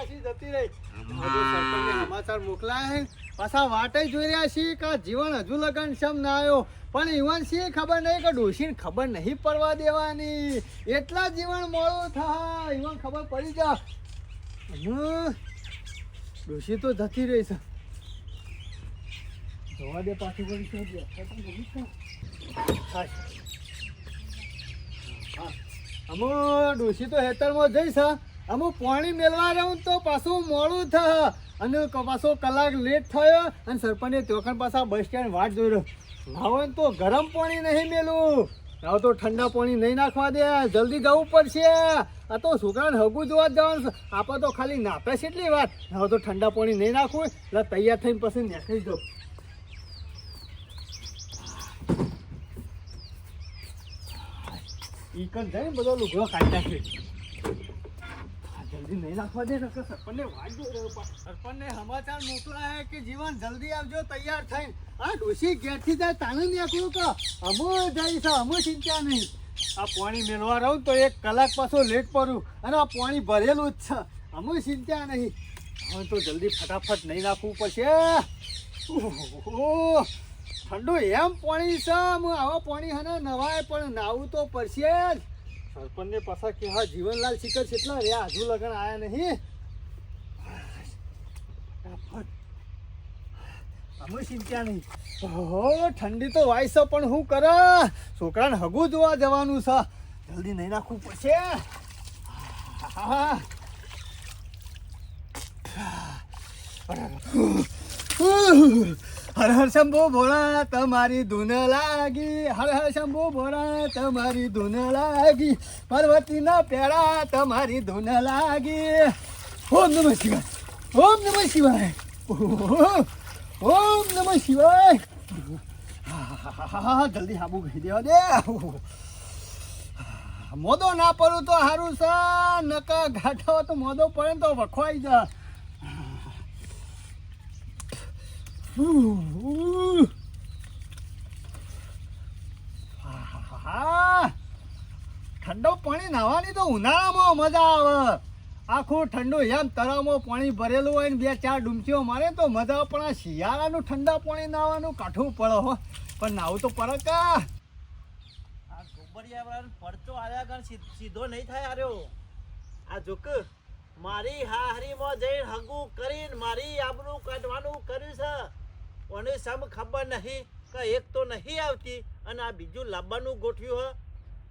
પાછી જતી રહી. સમાચાર મોકલાયા હે પાછા વાટે જોઈ રહ્યા છીએ કે જીવન હજુ લગન સમ ના આવ્યો. પણ ઈવન સિંહ ખબર નહીં કે ડોશીને ખબર નહીં પડવા દેવાની. એટલા જીવન મોડું થાય. ઈવન ખબર પડી જા. ડોશી તો જતી રહી છે. જોવા દે પાછી પડી છે. અમુ ડોશી તો હેતરમાં જઈશ હા. અમુ પાણી મેળવા રહું તો પાછું મોડું થાય અને પાછો કલાક લેટ થયો અને સરપંચે તોખણ પાછા બસ સ્ટેન્ડ વાટ જોઈ રહ્યો ને તો ગરમ પાણી નહીં મેલું. નાવ તો ઠંડા પાણી નહીં નાખવા દે. જલ્દી જવું પડશે. આ તો છોકરાને હગું જોવા જવાનું આપણે તો ખાલી નાપે છે એટલી વાત. નાવ તો ઠંડા પાણી નહીં નાખવું એટલે તૈયાર થઈને પછી નીકળી જાઉં. ઈકન જાય બધો લુગડો કાઢી નાખ્યો જલ્દી નહીં નાખવા દે સરપંચને સરપંચને સમાચાર મોકલાયા કે જીવન જલ્દી આવજો, તૈયાર થઈને. આ ડોશી ઘેરથી જાય તાને નીકળ્યું કે અમુ જાય છે નહીં. આ પાણી મેળવા રહું તો એક કલાક પાછો લેટ પડું અને આ પાણી ભરેલું જ છે. અમે ચિંતા નહીં. હવે તો જલ્દી ફટાફટ નહીં નાખવું પડશે. ઠંડુ એમ પાણી છે આવા પાણી હને નવાય, પણ નાવું તો પડશે જ. સરપંચને પાછા કેવા જીવનલાલ શિખર કેટલા રે હજુ લગન આયા નહીં. અમે ચિંતા નહીં. હો ઠંડી તો વાય છે, પણ હું કરે? છોકરાને હગું જોવા જવાનું છે. જલ્દી નહીં નાખવું પડશે. આહા. હર હર શંભુ ભોળા, તમારી ધૂન લાગી. હર હર શંભુ ભોળા, તમારી ધૂન લાગી. પાર્વતીના પેડા, તમારી ધૂન લાગી. ઓમ નમઃ શિવાય, ઓમ નમઃ શિવાય. ઓમ નમઃ શિવાય. હા, જલ્દી હાબુ કહી દેવા દે. મોદો ના પડું તો સારું છે. નકા ઘાટો તો મોદો પડે તો વખવાઈ જા ઠંડો પાણી નાહવાની તો ઉનાળામાં મજા આવે. આખું ઠંડુ એમ તળાવમાં પાણી ભરેલું હોય ને બે ચાર ડૂમચીઓ મારે તો મજા પણ આ શિયાળાનું ઠંડા પાણી નાહવાનું કાઠું પડે હો. પણ નાવું તો પડે કા? આ ગોબરિયા પડતો આવ્યા સીધો નહીં થાય આર્યો આ જોક મારી હાહરીમાં જઈને હગું કરીને મારી આબરૂ કાઢવાનું કર્યું છે. ઓને સમ ખબર નહીં કે એક તો નહીં આવતી અને આ બીજું લાવવાનું ગોઠવ્યું હ.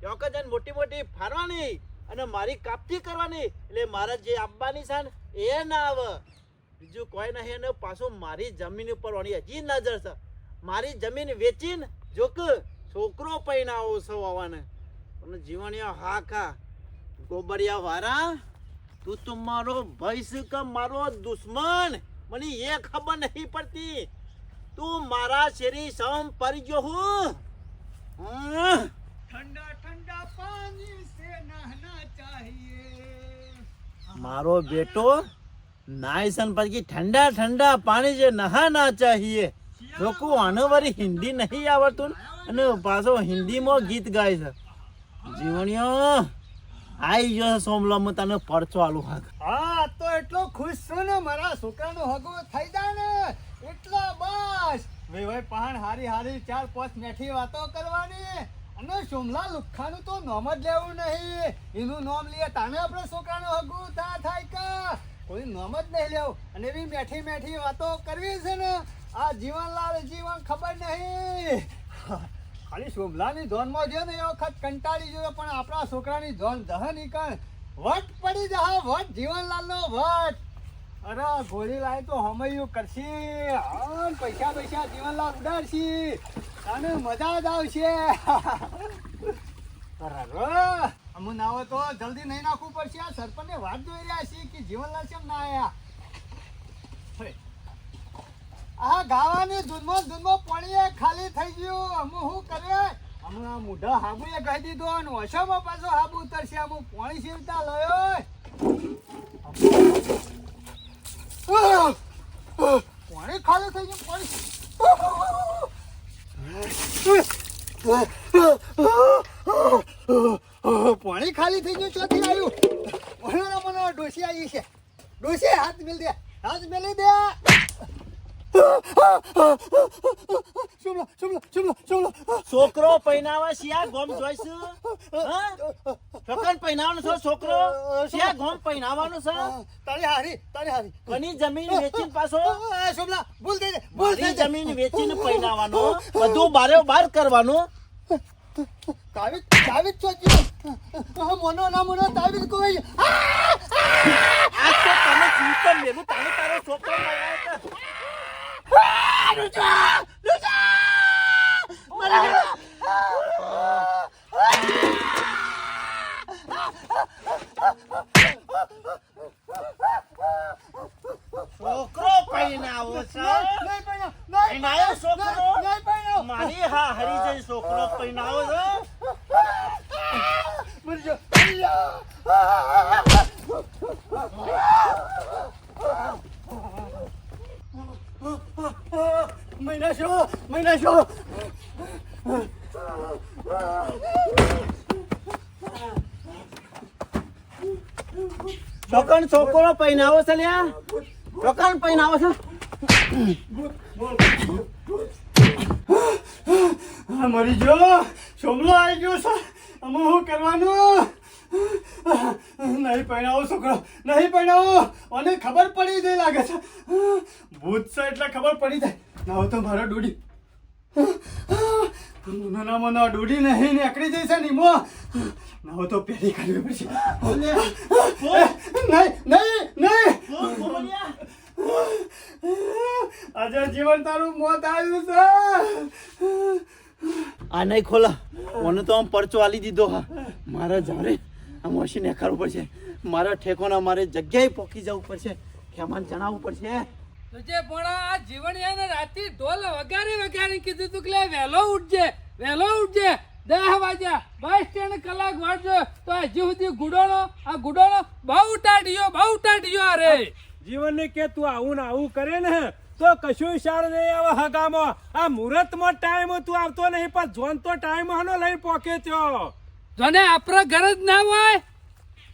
ચોક જ મોટી મોટી ફારવાની અને મારી કાપતી કરવાની. એટલે મારે જે આપવાની છે ને, એ ના આવે. બીજું કોઈ નહીં અને પાછું મારી જમીન ઉપર ઓની હજી નજર છે. મારી જમીન વેચીને જોક છોકરો પૈણાવો છો આવવાને અને જીવણિયા હા ખા ગોબરિયા વારા તું તો મારો ભાઈ છે કે મારો દુશ્મન? મને એ ખબર નહીં પડતી. તું મારા શેરી સમ પડી ગયો હું. ઠંડા ઠંડા પાણી સે નહના ચાહીએ. મારો બેટો નાયસન પછી ઠંડા ઠંડા પાણી જે નહાના ચાહીએ. લોકો આને વારી હિન્દી નહીં આવડતું અને પાછો હિન્દીમાં ગીત ગાય છે. જીવણીઓ આઈ છે સોમલો હું તને પરચો આલું હાક હા, તો એટલો ખુશ છું ને, મારા છોકરાનો હગો થઈ જાય ને, એટલો બસ. વે ભાઈ પહાણ હારી હારી ચાર પાંચ મેઠી વાતો કરવાની. અને સોમલા લુખાનું તો નામ જ લેવું નહીં. એનું નામ લઈએ તાને આપણે છોકરાનો હગો થા થાય કા? કોઈ નામ જ નહીં લેવું. અને એવી મેઠી મેઠી વાતો કરવી છે ને, આ જીવનલાલ જીવન ખબર નહીં. ખાલી શોભલાની ધોનમાં છે ને વખત કંટાળી જોયો પણ આપણા છોકરાની ધોન દહ કણ. વટ પડી જા વટ જીવનલાલનો વટ. અરે ગોળી લાય તો હમૈયું કરશી. હા પૈસા પૈસા જીવનલાલ ઉડાડશી. અને મજા જ આવશે. અરે અમુ ના હોય તો જલ્દી નહીં નાખવું પડશે. આ સરપંચને વાત જોઈ રહ્યા છીએ કે જીવનલાલ કેમ ના હે. આ ગાવાની ધૂનમો ધૂનમો પાણી ખાલી થઈ ગયું. અમુ શું કરે? હમણાં મોઢા હાબુ કહી દીધો અને ઓછામાં પાછો હાબુ ઉતરશે. અમુ પાણી સીવતા લયો. પાણી ખાલી થઈ ગયું, પાણી પાણી ખાલી થઈ ગયું, ચોથી આવ્યું. મને ડોસી આવી છે. ડોસી, હાથ મેલી દે. હાથ મેલી દે. છોકરો પહેનાવા શિયા ગોમ જોઈશું છો? છોકરો? શિયા ગોમ પહેનાવાનો છે? તારી હારી તારી હારી. ઘણી જમીન વેચીને પાછો? ભૂલ ભૂલ જમીન વેચીને બધું બારે બાર કરવાનું? તાવીજ તાવીજ ચોચ્યું મોનો ના મોનો તાવીજ કોઈ. આ તો તમે ચૂંટણ મેલું તારે તારો છોકરો પહેણાવે તો. છોકરો પહેનાવો છે નહીં પહેણ્યો, નહીં પહેણાયો છોકરો નહીં પહેણ્યો. મારી હા હરી જઈ છોકરો પહેનાવો છે મરી. મહિના શો મહિના શો છોકન છોકરો પહેનાવો છે લ્યા. છોકન પહેનાવો છે. મરી ગયો. સોમલો આવી ગયો છે. અમે શું કરવાનું? નહીં પહેરાવો છોકરો. નહીં પહેરાવો અને ખબર પડી જાય લાગે છે. ભૂત છે એટલે ખબર પડી જાય ના તો મારો ડોડી ના મને ડોડી નહીં નીકળી જશે ના હોય તો પેલી કરવી પડશે નહીં નહીં નહીં આજે જીવન તારું મોત આવ્યું છે આ નહીં ખોલા મને તો આમ પરચો આલી દીધો હા મારે જારે આ મશીન એકાડવું પડશે મારા ઠેકોના મારે જગ્યાએ પોકી જવું પડશે ખેમાન જણાવવું પડશે તુજે પણ આ જીવન એને રાતી ઢોલ વગાડી વગાડી કીધું તું કે વહેલો ઉઠજે વહેલો ઉઠજે દહ વાગ્યા બસ સ્ટેન્ડ કલાક વાંચજો તો હજી સુધી ગુડોનો આ ગુડોનો બહુ ઉટાડ્યો બહુ ઉટાડ્યો અરે જીવનને કે તું આવું ને આવું કરે ને તો કશું સાર નહીં આવે હગામાં. આ મુહૂર્તમાં ટાઈમ તું આવતો નહીં પણ જોન તો ટાઈમ હનો લઈ પોકે થયો. જોને આપણા ઘર જ ના હોય.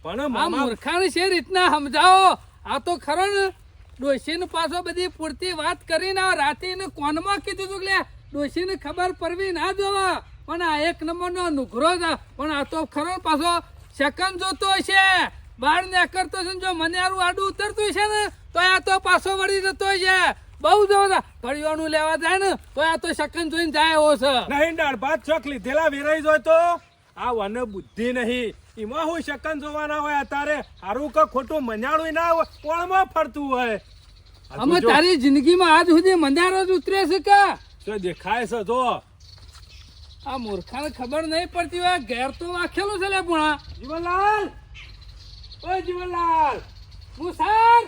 પણ આ મૂર્ખાને છે રીતના સમજાવો. આ તો ખરો ને. ડોશીને પાછો બધી પૂરતી વાત કરીને રાતે એને કોનમાં કીધું તું કે લે, ડોશીને ખબર પડવી ના જોવા. પણ આ એક નંબરનો નુઘરો છે. પણ આ તો ખરો પાછો સેકન્ડ જોતો હશે. ને કરતો છે જો મને આરું આડું ઉતરતું છે ને, તો આ તો પાછો વળી જતો છે બહુ જોવા ઘડીઓનું લેવા જાય ને, તો આ તો સેકન્ડ જોઈને જાય એવો છે. નહીં ડાળ ભાત ચોક લીધેલા વેરાઈ જોય તો? આ વને બુદ્ધિ નહીં. એમાં હું શકન જોવાના હોય અત્યારે. હારું કે ખોટું મજાળું ના હોય કોણમાં ફરતું હોય? અમે તારી જિંદગીમાં આજ સુધી મંજારો જ ઉતરે છે કે? તો દેખાય છે જો. આ મૂર્ખાને ખબર નહીં પડતી હોય ઘેર તો વાખેલું છે લે ભણા. જીવનલાલ! ઓ જીવનલાલ! હું સર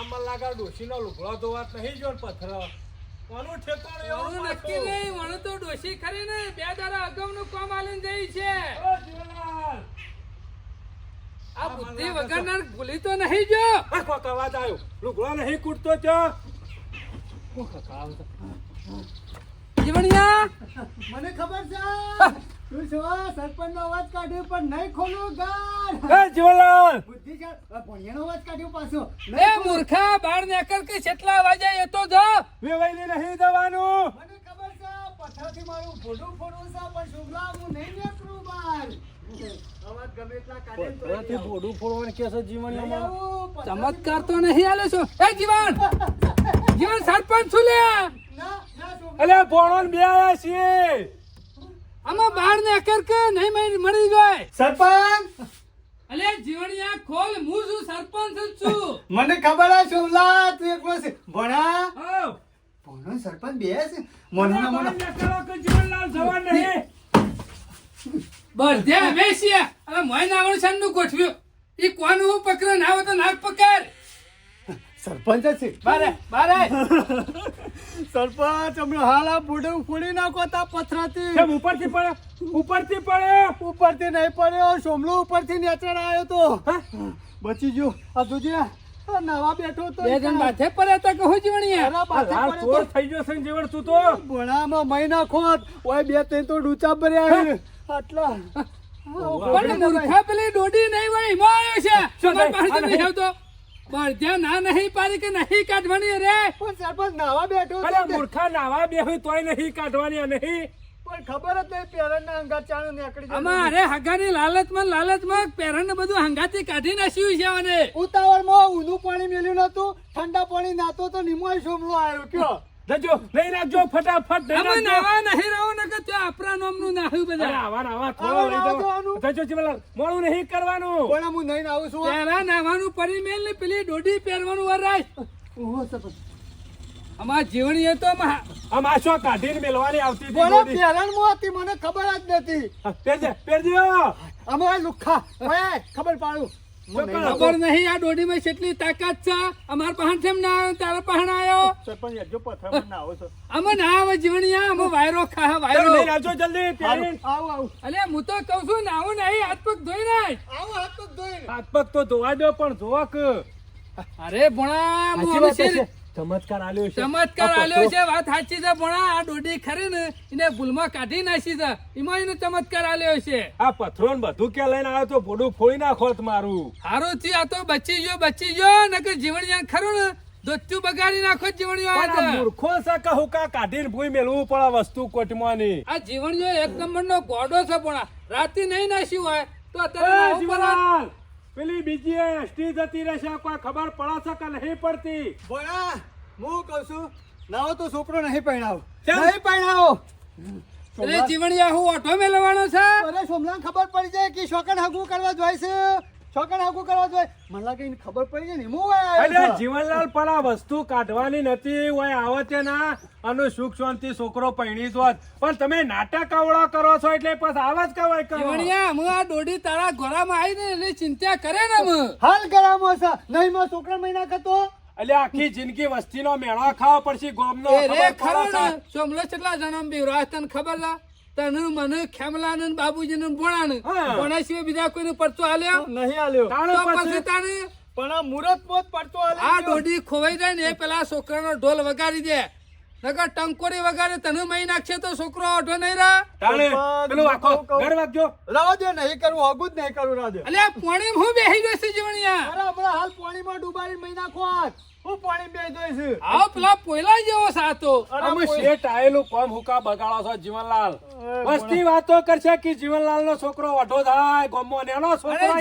મને લાગે ડોશીનો લુગડો ધોવાત નહીં જો પથરો કોનું ઠેકાણું એવું નક્કી નહીં મને તો ડોશી ખરી ને બે દાડા અગાઉનું કામ આલીને જઈ છે. ઓ જીવનલાલ! આ બુદ્ધિ વગરના ભૂલી તો નહીં જો. કોક અવાજ આવ્યો. લુગડો નહીં કૂટતો ચો. જીવણિયા. મને ખબર છે? તું છો સરપંચ નો અવાજ કાઢ્યો પણ નહીં ખોલું ગાર એ જીવનલાલ બુદ્ધિ છે? ભણિયાનો અવાજ કાઢ્યો પાછો. એ મૂર્ખા બાર નેકર કે કેટલા વાગ્યા એ તો જો. વેવાઈ નહીં જવાનું. મને ખબર છે પથ્થરથી મારું ફોડું ફોડું છે પણ શુભલા હું નહીં નીકળું બહાર અવાજ ગમે એટલા કાઢે તો નહીં બોડું ફોડવાનું કે છે આવું. પથ્થરથી- ચમત્કાર તો નહીં આલે છો? એ જીવન! જીવન સરપંચ છું લે! ના ના શુભલા. અલે ભોણો બે આયા છીએ. આમાં બાર નેકર કે નહીં મળી જાય? સરપંચ! અલે જીવણિયા ખોલ હું છું સરપંચ જ છું. મને ખબર છે શુભલા તું એકલો છે. ભણા. ભણો સરપંચ બે છે અરે મન ભાઈ, નકરો કે જીવનલાલ જવા નહીં બધે બેસીએ હવે મોય નાવણ છાનનું ગોઠવ્યું. એ કોનું હું પકડે ના હોય તો નાક પકડ. સરપંચ છે. બારે બારે. સરપંચ હમણાં હાલ આ બુડું ફોડી નાખો તા પથરાથી. કેમ ઉપરથી પડે? ઉપરથી પડે? ઉપરથી નહીં પડ્યો સોમલો ઉપરથી નેચર આવ્યો તો. બચી ગયો. આ જોજે આ નવા બેઠો તો બે જણ માથે પડ્યા તા કહો જીવણિયા અરે બાથે ચોર થઈ ગયો છે જીવણ તું તો. ભણામાં મહિના ખોત ઓય બે ત્રણ તો ડૂચા ભર્યા. આટલા. પણ મૂર્ખા પેલી દોડી નહીં હોય એમાં આવ્યો છે. તમારી? પાસે નહીં આવતો. બળદ્યા ના નહીં પાડી કે નહીં કાઢવાની રે પણ સરપંચ નાવા બેઠો અરે મૂર્ખા નાવા બેહું તોય નહીં કાઢવાની નહીં. પણ ખબર જ નહીં પેરણના હંગાત ચાણું નીકળી જાય. આમાં અરે હગાની લાલચમાં લાલચમાં પેરણ બધું હંગાથી કાઢી નાખ્યું છે મને ઉતાવળમાં ઊંધું પાણી મેલ્યું નતું ઠંડા પાણી નાતો તો નિમોય સોમલો આવ્યો કયો? જજો લઈ રાખજો ફટાફટ લઈ. નાવા નહીં રહો ને કે ત્યાં આપણા નામનું નાહ્યું બધા. આવા ને આવા થોડો. જજો જીવનલાલ, મોડું નહીં કરવાનું. પણ હું નહીં આવું છું. પહેલા નાવાનું પરિમેલ ને પેલી ડોડી પહેરવાનું વરાય ઓહો, સરપંચ. અમાર જીવણીએ તો આમાં આમ આ શું કાઢીને મેલવાની આવતી હતી બોલો પહેરણ મો હતી મને ખબર જ નથી. પહેરજે, પહેરજો. અમે લુખા. ઓય, ખબર પાડું. ખબર નહીં આ ડોડીમાં કેટલી તાકાત છે? અમાર પહાણ કેમ ના આવ્યો તારા પહાણ આવ્યો સરપંચ જો પથરામણ ના આવો છો. અમે ના આવે જીવણિયા અમે વાયરો ખા વાયરો. લઈને આવજો જલ્દી પહેરીને. આવું આવું. અલે હું તો કહું છું ના આવું નહીં હાથ પગ ધોઈ નાખ. આવો હાથ પગ ધોઈ હાથ પગ તો ધોવા દો પણ ધોવા કે અરે ભણા હું છે. ચમત્કાર આલ્યો છે. ચમત્કાર આલ્યો છે વાત સાચી છે પણ આ ડોડી ખરી ને એને ભૂલમાં કાઢી નાખી છે. એમાં એનો ચમત્કાર આલ્યો છે. આ પથરો ને બધું ક્યાં લઈને આવ્યો તો? બોડું ફોડી નાખો મારું. હારું થયું આ તો બચી ગયો બચી ગયો નકર જીવણિયા ખરું ને દોચ્યું બગાડી નાખો જીવણિયો આ મૂર્ખો સકા હુકા કાઢીને ભૂઈ મેલવું પડે વસ્તુ કોટમાની આ જીવણિયો એક નંબરનો ગોડો છે પણ રાતે નહીં નાશ્યું હોય તો અત્યારે પેલી બીજી એસટી જતી રહેશે કોઈ ખબર પડાશે કે નહીં પડતી? બોલા હું કહું છું નાવો તો છોકરો નહીં પહેણાવો? નહીં પહેણાવો અરે જીવણિયા હું ઓટો મેલવાનો છે? અરે સોમલાને ખબર પડી જાય કે શોકન હાગું કરવા જોઈએ છે શોકન કરવા જોઈએ? મને લાગે એને ખબર પડી જાય ને. હું અરે જીવનલાલ પણ આ વસ્તુ કાઢવાની નથી. હોય આવે છે ના અને સુખ શાંતિ છોકરો પૈણી જોત પણ તમે નાટક આવડા કરો છો એટલે પછી આવા જ કહેવાય કરો. જીવણિયા હું આ દોડી તારા ઘોડામાં આવીને એટલે ચિંતા કરે ને હું હાલ કરામો છે. નહીં માં છોકરા મહિના કરતો એટલે આખી જિંદગી વસ્તીનો મેળો ખાવા પડશે ગોમનો ખબર ખરો ને? સોમલો કેટલા જન્મ બી તને ખબર છે તને મને ખેમલાને ને બાબુજીને ને ભોળાને. સિવાય બીજા કોઈને પડતો આલ્યો? નહીં આલ્યો. તાણે તો પછી તાને પણ આ મુરત મોત પડતો આલ્યો આ ડોડી ખોવાઈ જાય ને એ પેલા છોકરાનો ઢોલ વગાડી દે. નગર ટંકોરી વગાડે તને મહી નાખશે તો છોકરો ઓઢો નહીં રહે. તાણે પેલો આખો. ઘર વાગજો. રાવ દે નહીં કરવું હગું જ નહીં કરું રાવા દે અલ્યા પોણી હું બેહી ગયો છે જીવણિયા? અરે હમણાં હાલ પાણીમાં ડુબાડી મહિના ખોત હું પાણી બે જોઈશ આવો પેલા પોયલા જેવો સાતો અમે શેઠ આયેલું કોમ હુકા બગાડો છો જીવનલાલ. એ વાતો કરશે કે જીવનલાલ નો છોકરો વઢો થાય ગોમો નેનો છોકરો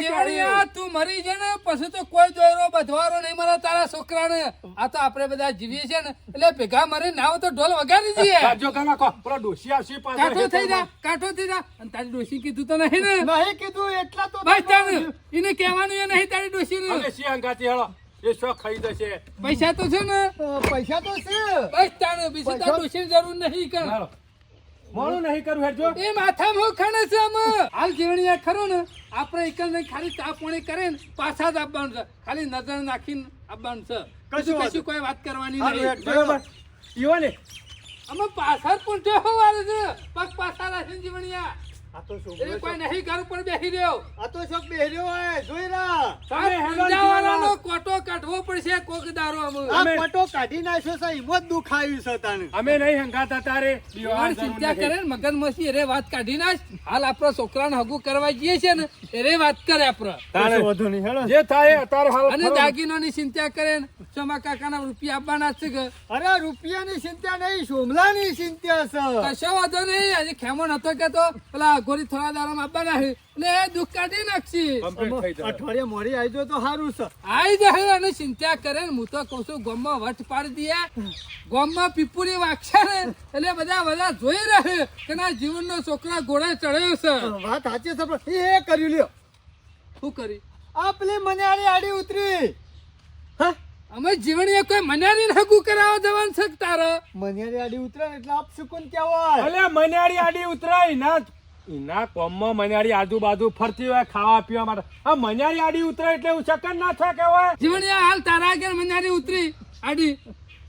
તું મરી જાય ને પછી તો કોઈ જોયરો બધવારો નહીં મળે તારા છોકરાને. આ તો આપણે બધા જીવીએ છે ને એટલે ભેગા મરી નાવ તો ઢોલ વગાડી દઈએ. કાજો કાના કો. પેલો ડોસી આવશે પાછો કાઠો થઈ જા કાઠો થઈ જા. અને તારી ડોશી કીધું તો નહીં ને. નહીં કીધું એટલા તો ભાઈ તાને એને કહેવાનું એ નહીં તારી ડોશી અમે સિંહ અંગાથી હેળો. એ શો ખાઈ છે પૈસા તો છે ને? પૈસા તો છે. બસ તાણે બીજું તારી ડોશીની જરૂર નહીં કર મોણું નહીં કરું હેડજો એ માથામાં હું ખણે છે અમે. હાલ જીવણિયા ખરો ને આપણે એક જ નહીં ખાલી ચા પોણી કરે ને પાછા જ આપવાનું છે. ખાલી નજર નાખીને આપવાનું છે. કશું કશું કોઈ વાત કરવાની નહીં. બરાબર ઈવો ને અમે પાછા જ પૂંઠે હોવાના છે. પગ પાછા રાખીને જીવણિયા. આ તો શું કોઈ નહીં ઘર ઉપર બેસી રહ્યો. આ તો શોક બેહર્યો હોય જોઈ રા તમે આ હેલો પંજાવાળાનો જીવનલાલ. કોટો કાઢવો પડશે કોક દારો અમે આ અમે- કાઢી નાખ્યો છે હિંમત દુખાયું છે તને અમે નહીં હંગાતા તારે. જીવણ ચિંતા કરે ને મગન મસી એરે વાત કાઢી નાખ. હાલ આપણા છોકરાને હગુ કરવા જઈએ છે ને એરે વાત કરે આપણો. તારે વધુ નહીં હેડો. જે થાય અત્યારે હાલ અને ખરો. દાગીનોની ચિંતા કરે ને સોમા કાકાના રૂપિયા આપવાના છે કે. અરે રૂપિયાની ચિંતા નહીં સોમલાની ચિંતા છે. કશો વાંધો નહીં હજી ખેમો નતો કેતો પેલા ગોરી થોડા દારામાં આપવાના છે. ને એ દુઃખ કાઢી નાખશી. અઠવાડિયે મોડી આવી જાય તો સારું છે. આવી જાય અને ચિંતા કરે ને હું તો કઉ છું ગોમમાં વટ પાડી દે ગોમમાં પીપુરી વાગશે ને એટલે બધા બધા જોઈ રહે કે ના જીવનનો છોકરા ઘોડે ચડ્યો છે. વાત સાચી છે એ કર્યું લ્યો. શું કરી આ પેલી મને આડી આડી ઉતરી. હા? અમે જીવણીએ કોઈ મનારી હગું કરાવવા જવાનું છે તારો તારે? મનિયારી આડી ઉતરાય એટલે આપ સુકૂન કહેવાય અલે મન્યાળી આડી ઉતરાય ના ના કોમમાં મન્યારી આજુબાજુ ફરતી હોય ખાવા પીવા માટે. આ મન્યારી આડી ઉતરે એટલે હું ચક્કર ના થાય કહેવાય જીવણીયા હાલ તારા આગળ મન્યારી ઉતરી આડી.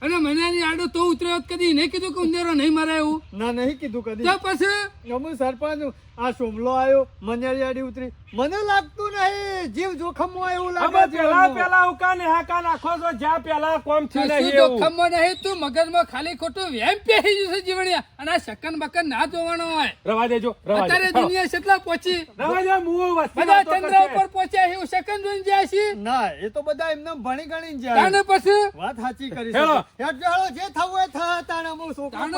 અને મન્યારી આડો તો ઉતર્યો કદી. નહીં કીધું કે ઉંદેરો નહીં મારે એવું ના નહીં કીધું કદી. તો પછી? અમુ સરપંચ આ સોમલો આવ્યો મનિયાળી આડી ઉતરી. મને લાગતું નહીં જીવ જોખમમાં એવું લાગે પેલા પેલા ઉકા ને હાકા નાખો છો જ્યાં પેલા કોમ થયું નહીં જોખમમાં નહીં તું મગજમાં ખાલી ખોટું વેમ પેહી જશે જીવણિયા. અને આ શકન બકન ના જોવાનો હોય. રવા દેજો અત્યારે દુનિયા કેટલા પહોંચી રવા દે મુ બધા ચંદ્ર ઉપર પહોંચ્યા એવું શકન જોઈને જાય છે? ના એ તો બધા એમને ભણી ગણી જાય. અને પછી? વાત સાચી કરી હેલો. છે. હેડો, જે થવું હોય થા તાણે મુ છોકરો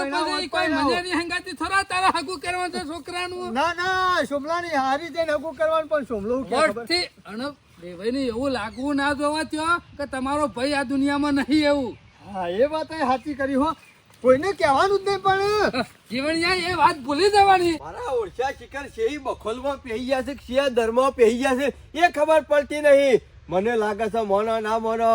કોઈ. મજાની હંગાતી થોડા તારા હાગું કરવાનું છે છોકરાનું. ના ના સોમલાની હારી જઈને હગું કરવાનું પણ સોમલો અને એવું લાગવું ના જોવા ત્યાં કે તમારો ભાઈ આ દુનિયામાં નહીં એવું. હા એ વાત એ સાચી કરી હો. કોઈને કહેવાનું જ નહીં પણ. જીવણિયા એ વાત ભૂલી જવાની. મારા ઓળખ્યા શિખર શેહી બખોલમાં પહેરી ગયા છે શિયા ધર્મ પહેરી ગયા છે એ ખબર પડતી નહીં. મને લાગે છે મોનો ના મોનો.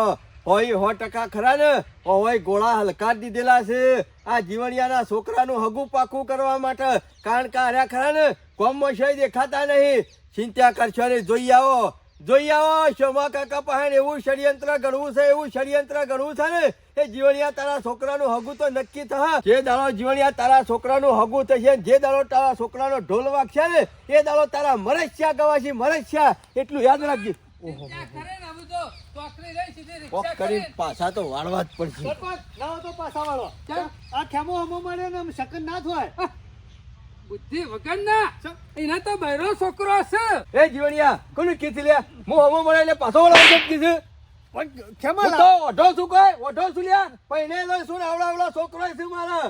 હોય સો ટકા ખરા ને? હોય ગોળા હલકા દીધેલા છે. આ જીવણિયાના છોકરાનું હગું પાકું કરવા માટે. કારણ કે આર્યા ખરા ને કોમમાં શય દેખાતા નહીં. ચિંતા કરશો ને જોઈ આવો. જોઈ આવો શોમા કાકા પાસે એવું ષડયંત્ર ગણવું છે, એવું ષડયંત્ર ગણવું છે ને? એ જીવણિયા તારા છોકરાનું હગું તો નક્કી થશે. જે દાડો જીવણિયા તારા છોકરાનું હગું થશે જે દાડો તારા છોકરાનો ઢોલ વાગશે ને, એ દાડો તારા મરસ્યા ગવાશી, મરસ્યા. એટલું યાદ રાખજે. ત્યાં કોક રિક્ષા પાછા તો વાળવા જ પડશે. લાવો તો પાછા વાળો. આ ખેમો હમો મળે ને આમ શકન ના થાય. બુદ્ધિ વગર ના. એના તો બૈરો છોકરો છે એ જીવણિયા કોને કીધું લ્યા? હું હમો મળે એટલે પાછો વળવા કેમ કીધું. પણ ખેમા તો ઓઢો છું કોઈ ઓઢો છું લ્યા. પૈણે શું ને આવડા આવડા છોકરો છે મારા?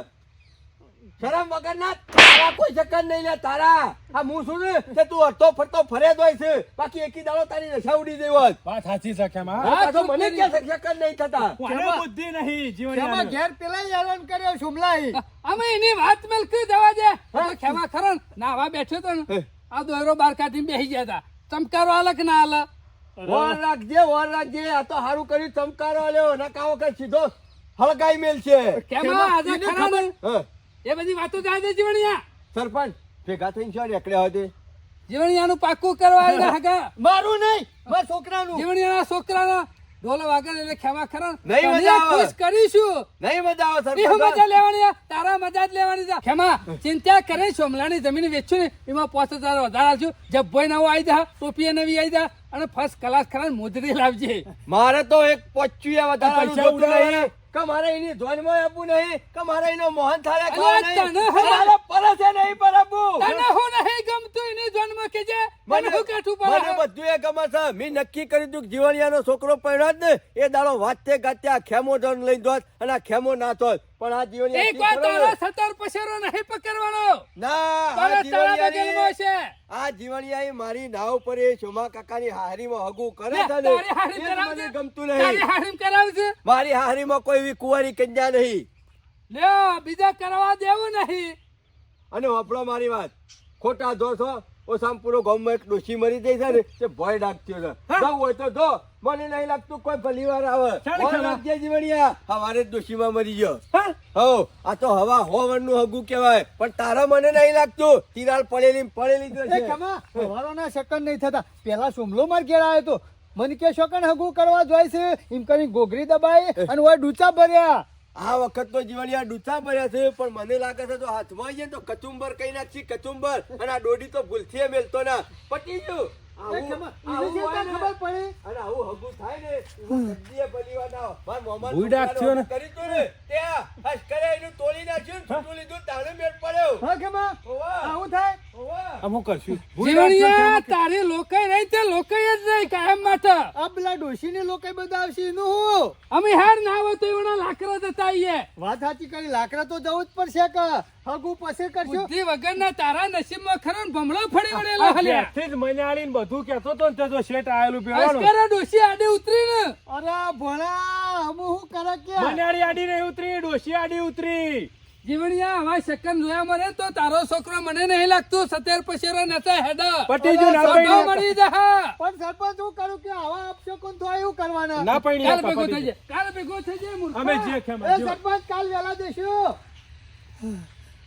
શરમ વગર ના તારા કોઈ ચક્કર નહીં લે તારા. આ હું શું ને તે તું હરતો ફરતો ફરે જ હોય છે. બાકી એકી દાડો તારી નશા ઉડી દેવો હોત. વાત સાચી છે કેમ? હા? હા, મને કે ચક્કર નહીં થતા? બુદ્ધિ નહીં જીવન એમાં ઘેર પેલા હેરાન કર્યો શુમલાઈ અમે એની વાત મેલકી જવા દે? તો ખેમા ખરો ને. નાવા બેઠો તો ને. આ દોરો બાર કાઢીને બેસી ગયા હતા. ચમકારો આલે કે ના આલે વાર રાખજે વાર રાખજે. આ તો સારું કર્યું ચમકારો લ્યો નકા વખત સીધો હળગાઈ મેલ છે કેમ આજે હા, એ બધી વાતો જાય છે જીવણિયા. સરપંચ ભેગા થઈને શું રેકડ્યા હતી જીવણિયાનું પાકું કરવા આવ્યા હગા. મારું નહીં મારા છોકરાનું. જીવણિયાના છોકરાનો ઢોલ વાગે એટલે ખેમા ખરા. નહીં મજા આવે. ખુશ કરીશું. નહીં મજા આવે સર હું મજા લેવાની તારા મજા જ લેવાની છે. ખેમા ચિંતા કરે સોમલાની જમીન વેચ્યું ને એમાં પાંચ હજાર વધારે આવજો જબ્બોય નવો આવી જા. ટોપી નવી આવી જા. અને ફર્સ્ટ ક્લાસ ખરા મોજરી લાવજે. મારે તો એક પચ્યું વધારાનું કે મારે એની ધ્વનમાં આપવું નહીં કે મારે એનો મોહન થાળે મારે પરસે નહીં. પરબવું. તને હું નહીં ગમતું એની જન્મ કે જે? મને હું કાઠું મને બધું એ ગમે છે. મેં નક્કી કરી દીધું કે જીવણિયાનો છોકરો પડ્યો જ ને એ દાડો વાતે ગાતે આ ખેમો ધન લઈ દોત અને આ ખેમો ના થોત પણ આ જીવણિયા એક વાર તારો સતર પછેરો નહીં પકડવાનો. ના આ તારા બગલમાં છે. આ જીવણિયાએ મારી નાવ પર એ શોમા કાકાની હારીમાં હગુ કરે છે ને તારી. મને ગમતું તારી નહીં હારીમ કરાવજે. મારી હારીમાં કોઈ એવી કુંવારી કન્યા નહીં. લે બીજા કરવા દેવું નહીં. અને વાપરો મારી વાત. ખોટા છો ઓસામ પૂરો ગામમાં એક ડોશી મરી જાય છે ને તે ભય ડાકત્યો છે. સૌ હોય તો દો મને નહીં લાગતું કોઈ ભલી વાર આવે હો જીવણિયા. હવારે જ ડોશીમાં મરી ગયો. હા? આ તો હવા હોવનનું હગું કહેવાય. પણ તારા મને નહીં લાગતું. તિરાલ પડેલી પડેલી જ છે. ખેમા સવારોના શકન નહીં થતા. પેલા સુમલો માર ઘેર આવ્યો તો. મને કે શકન હગું કરવા જોઈશે એમ કરી ગોગરી દબાઈ અને ઓય ડૂચા ભર્યા. આ વખત તો જીવણિયા ડૂચા ભર્યા છે પણ મને લાગે છે તો હાથમાં આવી તો કચુંબર કઈ નાખી કચુંબર. અને આ દોડી તો ભૂલથી મેલતો ના. પટી ગયું. તોડી નાખ્યું ને, છૂટું લીધું, તાણે મેળ પડ્યો. આવું થાય. અમુક કરશું જીવણિયા તારી લોકાઈ રહી તે લોકાઈ જ રહી કાયમ માટે. આ પેલા ડોશીને લોકો બધા આવશે એનું હું? અમે હાર ના હોય તો એવડા લાકડા જતા આવીએ વાત સાચી કરી લાકડા તો જવું જ પડશે કે હગું પછી કરશું? બુદ્ધિ વગરના તારા નસીબમાં ખરો ને ભમરો ફરી વળેલો હલ્યા. જ બધું કેતો તો ને તો શેઠ આયેલું પેવાનું. અસ્કરે ડોશી આડે ઉતરીને. અરે ભોળા હમ હું કરે કે? આડી ઉતરી ડોશી આડી ઉતરી. જીવણિયા હવે સેકન્ડ જોયા મને તો તારો છોકરો મને નહીં લાગતું. સત્તર પછેરો નતા હેડા. પટી જો ના પડી મળી જા પણ સરપંચ હું કરું કે આવા આપશો કોણ તો એવું કરવાના. ના પડી કાલ ભેગો થઈ જાય. કાલ ભેગો થઈ જાય મૂર્ખ. અમે જે ખેમા એ સરપંચ કાલ વેલા જઈશું.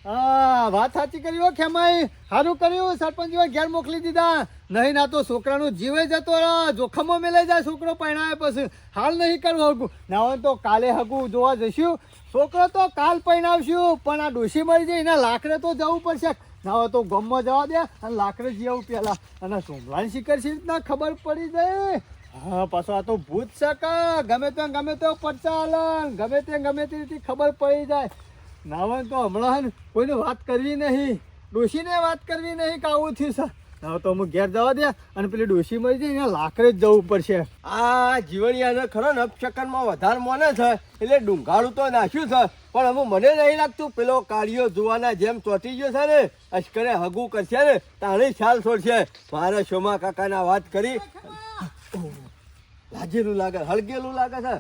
હા વાત સાચી કરી હો ખેમાઈ. સારું કર્યું. સરપંચ જેવા ઘેર મોકલી દીધા. નહીં ના તો છોકરાનો જીવે જતો રહે. જોખમો મેલે જાય છોકરો પહેણાવે પછી. હાલ નહીં કરવું હગું. ના હોય તો કાલે હગું જોવા જઈશું. છોકરો તો કાલ પરણાવશું, પણ આ ડોસી મળી જાય, એના લાકડે તો જવું પડશે. ના તો ગમમાં જવા દે અને લાકડે જઈ આવું પેલા. અને સોમલાની શિખર સી રીતના ખબર પડી જાય? હા, પાછો આ તો ભૂત શકે ગમે તે ગમે તે પડતા હાલન ગમે તે ગમે તે રીતે ખબર પડી જાય. ના હોય તો હમણાં કોઈને વાત કરવી નહીં. ડોશીને વાત કરવી નહીં કે આવું થયું છે? ના તો અમુક ઘેર જવા દે અને પેલી ડોશી મળી જાય ને લાકડે જ જવું પડશે. આ જીવણિયાને ખરો ને અપશકનમાં વધારે મોને છે એટલે ડુંગાળું તો નાખ્યું છે. પણ હવે મને નહીં લાગતું પેલો કાળીઓ જોવાના જેમ ચોટી ગયો છે ને અશ્કરે હગું કરશે ને તાણે ખ્યાલ છોડશે. મારે શોમા કાકાના વાત કરી. લાજેલું લાગે હળગેલું લાગે છે.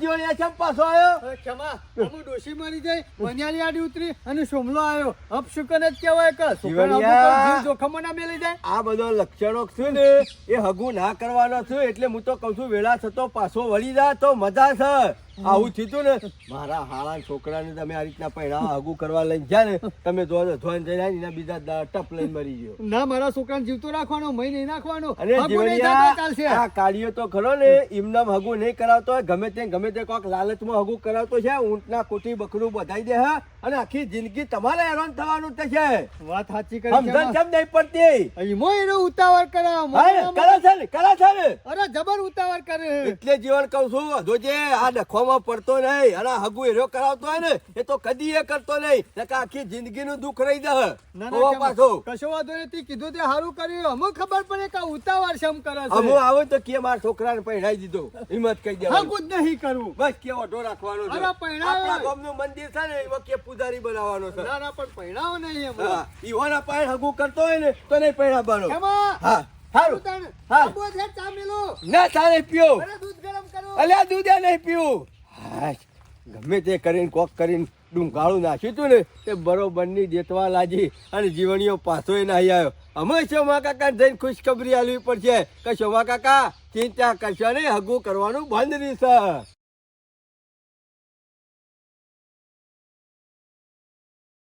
જીવણિયા કેમ પાછો આવ્યો? ક્ષમા અમુ ડોશી મરી જાય વનિયાની આડી ઉતરી અને સોમલો આવ્યો. અપશુકન જ કહેવાય કે સુકન પર ના મેલી જાય. આ બધો લક્ષણો છે ને? એ હગું ના કરવાનો છું એટલે હું તો કઉ છું વેળા થતો પાછો વળી જા તો મજા છે. આવું થયું ને મારા હાળા છોકરાને તમે આ રીતના પૈણા હગું કરવા લઈને ગયા ને તમે ધોન જઈને આવીને એના બીજા ટપ લઈને મરી ગયો. ના મારા છોકરાને જીવતો રાખવાનો મય નહીં નાખવાનો અને આ કાળીઓ તો ખરો ને એમના હગું નહીં કરાવતો હોય ગમે તે ગમે તે કોઈક લાલચમાં હગું કરાવતો છે ઊંટના કોટી બકરું બધાઈ દે હા અને આખી જિંદગી તમારે હેરાન થવાનું થશે. વાત સાચી કરી સમજણ કેમ નહીં પડતી? એમો એનો ઉતાવળ કરાવ કરે છે ને કરે છે ને. અરે જબર ઉતાવળ કરે. એટલે જીવન કહું છું જોજે આ ડખવામાં પડતો નહીં અને હગુ એરો કરાવતો હોય ને એ તો કદી એ કરતો નહીં નકર આખી જિંદગીનું દુઃખ રહી જાય ના પાછો. કશો વાંધો નથી કીધું તે સારું કર્યું. અમુ ખબર પડે કે ઉતાવળ શમ કરે અમુ આવે તો કે મારા છોકરાને પહેરાઈ દીધો. હિંમત કહી દેવા હગુ જ નહીં કરવું બસ કે ઓઢો રાખવાનો છે. અરે પહેરાવ. આપણા ગામનું મંદિર છે ને એમાં કે પૂજારી બનાવવાનો છે. ના ના પણ પહેરાવ નહીં એમ. ઈવાના પાય હગુ કરતો હોય ને તો નહીં પહેરાવવાનો. હા સારું હા. ચા મેલો. ના તારે કરો. અલ્યા દૂધે નહીં પીવું હાશ, ગમે તે કરીને કોક કરીને ડુંગાળું નાખ્યું હતું ને તે બરોબરની દેતવા લાજી અને જીવણીઓ પાછોય નાહી આવ્યો. અમે શોમા કાકા જઈને ખુશખબરી આલવી પડશે. કે શોમા કાકા ચિંતા કરશો ને હગું કરવાનું બંધ રહેશે